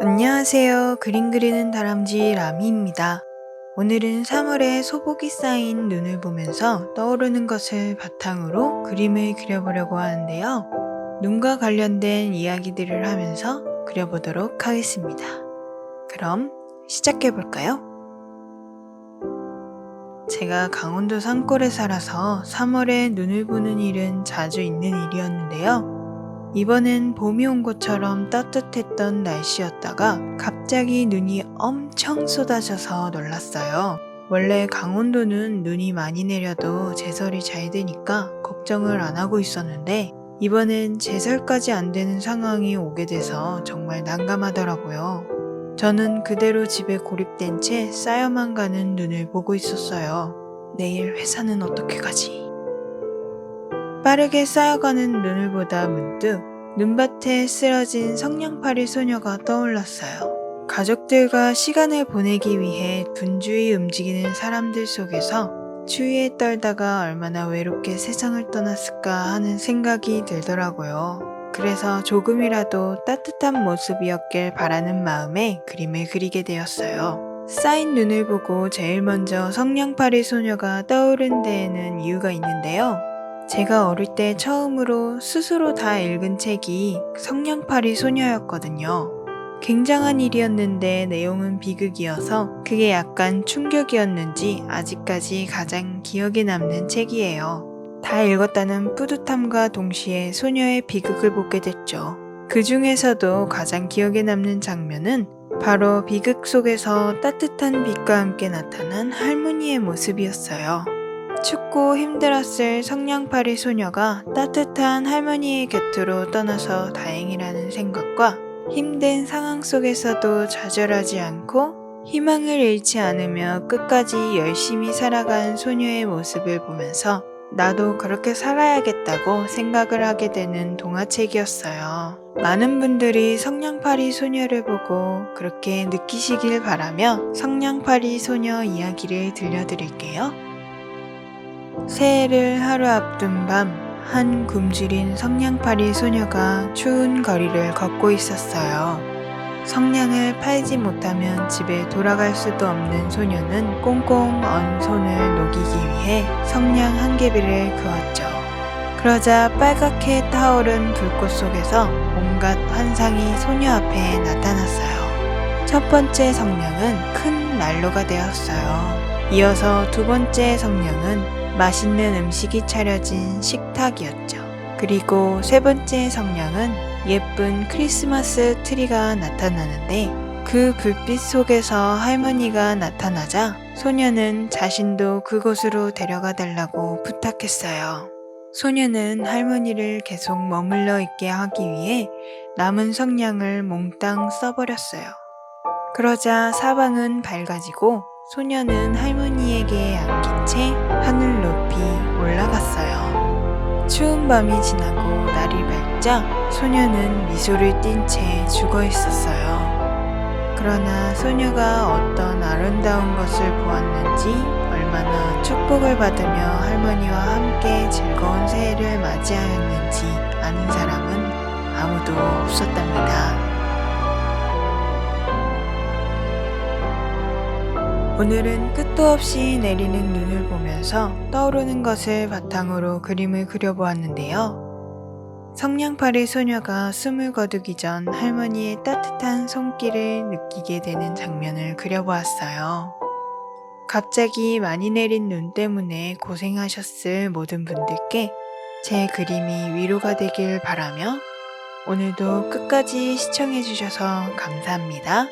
안녕하세요. 그림 그리는 다람쥐 라미입니다. 오늘은 3월에 소복이 쌓인 눈을 보면서 떠오르는 것을 바탕으로 그림을 그려보려고 하는데요. 눈과 관련된 이야기들을 하면서 그려보도록 하겠습니다. 그럼 시작해 볼까요? 제가 강원도 산골에 살아서 3월에 눈을 보는 일은 자주 있는 일이었는데요. 이번엔 봄이 온 것처럼 따뜻했던 날씨였다가 갑자기 눈이 엄청 쏟아져서 놀랐어요. 원래 강원도는 눈이 많이 내려도 제설이 잘 되니까 걱정을 안 하고 있었는데 이번엔 제설까지 안 되는 상황이 오게 돼서 정말 난감하더라고요. 저는 그대로 집에 고립된 채 쌓여만 가는 눈을 보고 있었어요. 내일 회사는 어떻게 가지? 빠르게 쌓여가는 눈을 보다 문득 눈밭에 쓰러진 성냥팔이 소녀가 떠올랐어요. 가족들과 시간을 보내기 위해 분주히 움직이는 사람들 속에서 추위에 떨다가 얼마나 외롭게 세상을 떠났을까 하는 생각이 들더라고요. 그래서 조금이라도 따뜻한 모습이었길 바라는 마음에 그림을 그리게 되었어요. 쌓인 눈을 보고 제일 먼저 성냥팔이 소녀가 떠오른 데에는 이유가 있는데요. 제가 어릴 때 처음으로 스스로 다 읽은 책이 성냥팔이 소녀였거든요. 굉장한 일이었는데 내용은 비극이어서 그게 약간 충격이었는지 아직까지 가장 기억에 남는 책이에요. 다 읽었다는 뿌듯함과 동시에 소녀의 비극을 보게 됐죠. 그 중에서도 가장 기억에 남는 장면은 바로 비극 속에서 따뜻한 빛과 함께 나타난 할머니의 모습이었어요. 춥고 힘들었을 성냥팔이 소녀가 따뜻한 할머니의 곁으로 떠나서 다행이라는 생각과 힘든 상황 속에서도 좌절하지 않고 희망을 잃지 않으며 끝까지 열심히 살아간 소녀의 모습을 보면서 나도 그렇게 살아야겠다고 생각을 하게 되는 동화책이었어요. 많은 분들이 성냥팔이 소녀를 보고 그렇게 느끼시길 바라며 성냥팔이 소녀 이야기를 들려드릴게요. 새해를 하루 앞둔 밤, 한 굶주린 성냥팔이 소녀가 추운 거리를 걷고 있었어요. 성냥을 팔지 못하면 집에 돌아갈 수도 없는 소녀는 꽁꽁 언 손을 녹이기 위해 성냥 한 개비를 그었죠. 그러자 빨갛게 타오른 불꽃 속에서 온갖 환상이 소녀 앞에 나타났어요. 첫 번째 성냥은 큰 난로가 되었어요. 이어서 두 번째 성냥은 맛있는 음식이 차려진 식탁이었죠. 그리고 세 번째 성냥은 예쁜 크리스마스 트리가 나타나는데 그 불빛 속에서 할머니가 나타나자 소녀는 자신도 그곳으로 데려가 달라고 부탁했어요. 소녀는 할머니를 계속 머물러 있게 하기 위해 남은 성냥을 몽땅 써버렸어요. 그러자 사방은 밝아지고 소녀는 할머니에게 안긴 채 하늘 높이 올라갔어요. 추운 밤이 지나고 날이 밝자 소녀는 미소를 띤 채 죽어 있었어요. 그러나 소녀가 어떤 아름다운 것을 보았는지 얼마나 축복을 받으며 할머니와 함께 즐거운 새해를 맞이하였는지 아는 사람은 아무도 없었답니다. 오늘은 끝도 없이 내리는 눈을 보면서 떠오르는 것을 바탕으로 그림을 그려보았는데요. 성냥팔이 소녀가 숨을 거두기 전 할머니의 따뜻한 손길을 느끼게 되는 장면을 그려보았어요. 갑자기 많이 내린 눈 때문에 고생하셨을 모든 분들께 제 그림이 위로가 되길 바라며 오늘도 끝까지 시청해주셔서 감사합니다.